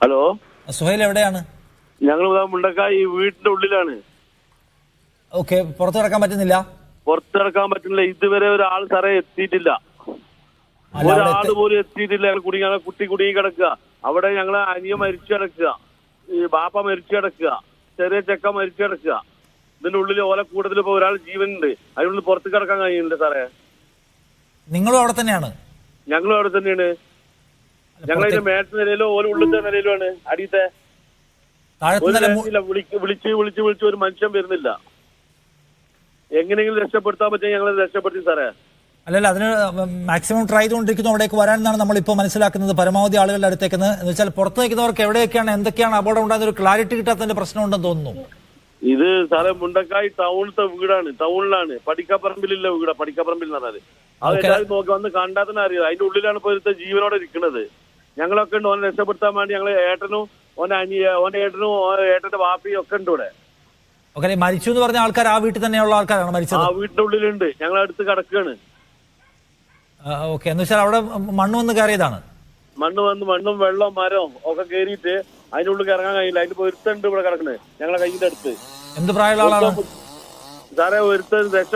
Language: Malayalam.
ഹലോ? സുഹൈൽ എവിടെയാണ്? ഞങ്ങൾ മുണ്ടക്കായി വീടിന്റെ ഉള്ളിലാണ്. ഓക്കെ പുറത്തു കിടക്കാൻ പറ്റുന്നില്ല? പുറത്തിറക്കാൻ പറ്റുന്നില്ല. ഇതുവരെ ഒരാൾ സാറേ എത്തിയിട്ടില്ല. ഒരാൾ പോലും എത്തിയിട്ടില്ല. ഞങ്ങൾ കുടുങ്ങി കുട്ടി കുടുങ്ങി കിടക്കുക. അവിടെ ഞങ്ങളെ അനിയ മരിച്ചു കിടക്കുക. ഈ ബാപ്പ മരിച്ചു കിടക്കുക. ചെറിയ ചെക്ക മരിച്ചു കിടക്കുക. ഇതിന്റെ ഉള്ളിൽ ഓല കൂടുതൽ ഇപ്പൊ ഒരാൾ ജീവനുണ്ട്. അതിനുള്ളിൽ പുറത്ത് കിടക്കാൻ കഴിയുന്നില്ല സാറേ. നിങ്ങളും അവിടെ തന്നെയാണ്? ഞങ്ങളും അവിടെ തന്നെയാണ്. ഞങ്ങൾ അതിന്റെ മേട്ട നിലയിലോ ഓല ഉള്ളിലത്തെ നിലയിലുമാണ് അടിയത്തെ. വിളിച്ച് വിളിച്ച് വിളിച്ച് വിളിച്ച് ഒരു മനുഷ്യൻ വരുന്നില്ല. എങ്ങനെയെങ്കിലും രക്ഷപ്പെടുത്താൻ പറ്റിയ ഞങ്ങൾ രക്ഷപ്പെടുത്തി സാറേ. അല്ലല്ല അതിന് മാക്സിമം ട്രൈ ചെയ്തുകൊണ്ടിരിക്കുന്നു അവിടേക്ക് വരാനെന്നാണ് നമ്മളിപ്പോൾ മനസ്സിലാക്കുന്നത്. പരമാവധി ആളുകളുടെ അടുത്തേക്ക് എന്ന് വെച്ചാൽ പുറത്ത് നിൽക്കുന്നവർക്ക് എവിടെയൊക്കെയാണ് എന്തൊക്കെയാണ് അപകടം ഉണ്ടാകുന്ന ഒരു ക്ലാരിറ്റി കിട്ടാത്തതിന്റെ പ്രശ്നമുണ്ടെന്ന് തോന്നുന്നു. ഇത് സാറേ മുണ്ടക്കായി ടൗണിലത്തെ വീടാണ്. ടൗണിലാണ്. പടിക്കപ്പറമ്പിലുള്ള വീടാ. പടിക്കപ്പറമ്പിൽ എന്ന് പറഞ്ഞാൽ. അത് എല്ലാവരും നോക്കി വന്ന് കണ്ടാത്തന്നെ അറിയാം. അതിന്റെ ഉള്ളിലാണ് ഇപ്പൊ ജീവനോടെ ഇരിക്കുന്നത്. ഞങ്ങളൊക്കെ ഉണ്ട് ഓനെ രക്ഷപ്പെടുത്താൻ വേണ്ടി ഞങ്ങൾ ഏട്ടനും ഓന്റെ അനിയ ഓന്റെ ഏട്ടനും ഓ ഏട്ടന്റെ വാപ്പിയും ഒക്കെ ഉണ്ട് ഇവിടെ. ഓക്കെ മരിച്ചു എന്ന് പറഞ്ഞ ആൾക്കാർ ആ വീട്ടിൽ തന്നെയുള്ള ആൾക്കാരാണ് മരിച്ചത്? ആ വീട്ടിന്റെ ഉള്ളിലുണ്ട് ഞങ്ങൾ അടുത്ത് കിടക്കാണ് ഓക്കെ എന്ന് വെച്ചാൽ അവിടെ മണ്ണ് വന്ന് കയറിയതാണ്. മണ്ണ് വന്ന് മണ്ണും വെള്ളവും മരവും ഒക്കെ കയറിയിട്ട് അതിന്റെ ഉള്ളിൽ ഇറങ്ങാൻ കഴിയില്ല. അതിന്റെ ഒരുത്തുണ്ട് ഇവിടെ കിടക്കുന്നത് ഞങ്ങളെ കയ്യിന്റെ അടുത്ത്. എന്ത് പ്രായമുള്ള ആളാണ്? സാറേ ഒരുത്തൻ രക്ഷ